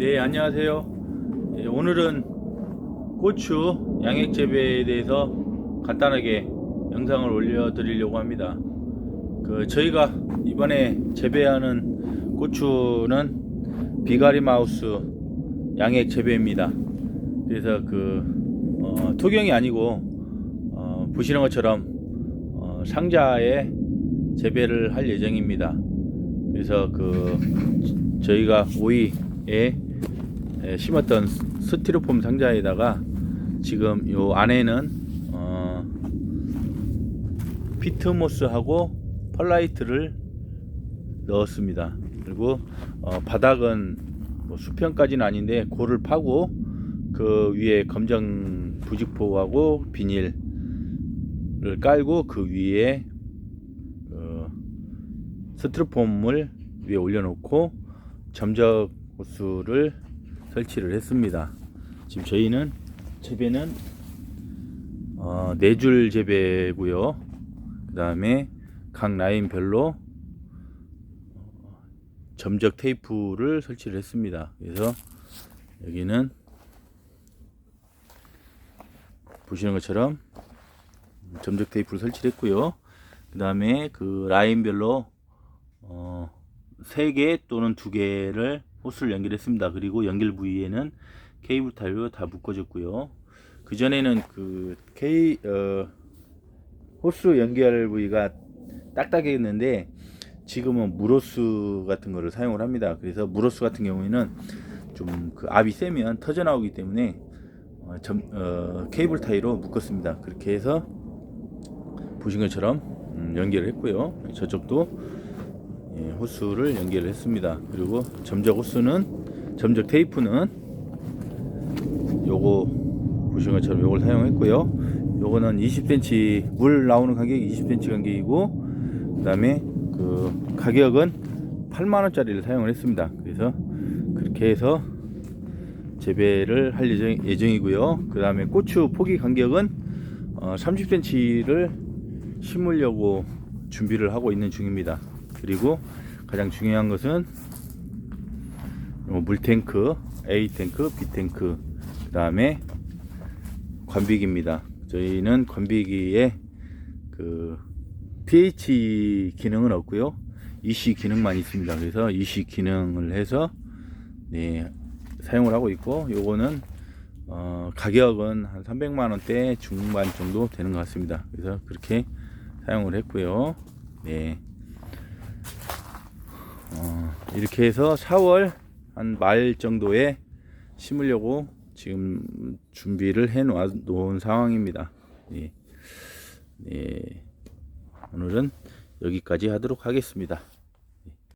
네, 안녕하세요. 예, 오늘은 고추 양액 재배에 대해서 간단하게 영상을 올려 드리려고 합니다. 그 저희가 이번에 재배하는 고추는 비가리 마우스 양액 재배입니다. 그래서 그 어, 토경이 아니고 어, 보시는 것처럼 어, 상자에 재배를 할 예정입니다. 그래서 그 저희가 오이에 에, 심었던 스티로폼 상자에다가 지금 요 안에는 어, 피트모스하고 펄라이트를 넣었습니다. 그리고 어, 바닥은 뭐 수평까지는 아닌데 고를 파고 그 위에 검정 부직포하고 비닐을 깔고 그 위에 어, 스티로폼을 위에 올려놓고 점적 호스를 설치를 했습니다. 지금 저희는 재배는 어, 네줄 재배고요. 그 다음에 각 라인별로 어, 점적 테이프를 설치를 했습니다. 그래서 여기는 보시는 것처럼 점적 테이프를 설치를 했고요. 그 다음에 그 라인별로 어, 3개 또는 2개를 호스를 연결했습니다. 그리고 연결 부위에는 케이블 타일로 다 묶어줬고요. 그 전에는 그 케이 어, 호스 연결 부위가 딱딱했는데 지금은 무로스 같은 거를 사용을 합니다. 그래서 무로스 같은 경우에는 좀 그 압이 세면 터져 나오기 때문에 어, 점, 어, 케이블 타이로 묶었습니다. 그렇게 해서 보신 것처럼 음, 연결을 했고요. 저쪽도 예, 호스를 연결을 했습니다. 그리고 점적 호스는 점적 테이프는 요거 보신 것처럼 요걸 사용했고요. 요거는 20cm 물 나오는 간격이 20cm 간격이고 그다음에 그 가격은 8만 원짜리를 사용을 했습니다. 그래서 그렇게 해서 재배를 할 예정, 예정이고요. 그 다음에 고추 포기 간격은 어, 30cm를 심으려고 준비를 하고 있는 중입니다. 그리고 가장 중요한 것은 요 물탱크, A 탱크, B 탱크, 그 다음에 관비기입니다. 저희는 관비기에 그 pH 기능은 없고요. EC 기능만 있습니다. 그래서 EC 기능을 해서 네, 사용을 하고 있고 요거는 어, 가격은 한 300만 원대 중반 정도 되는 것 같습니다. 그래서 그렇게 사용을 했고요. 네. 어, 이렇게 해서 4월 한 말 정도에 심으려고 지금 준비를 해 놓은 상황입니다. 네. 네. 오늘은 여기까지 하도록 하겠습니다.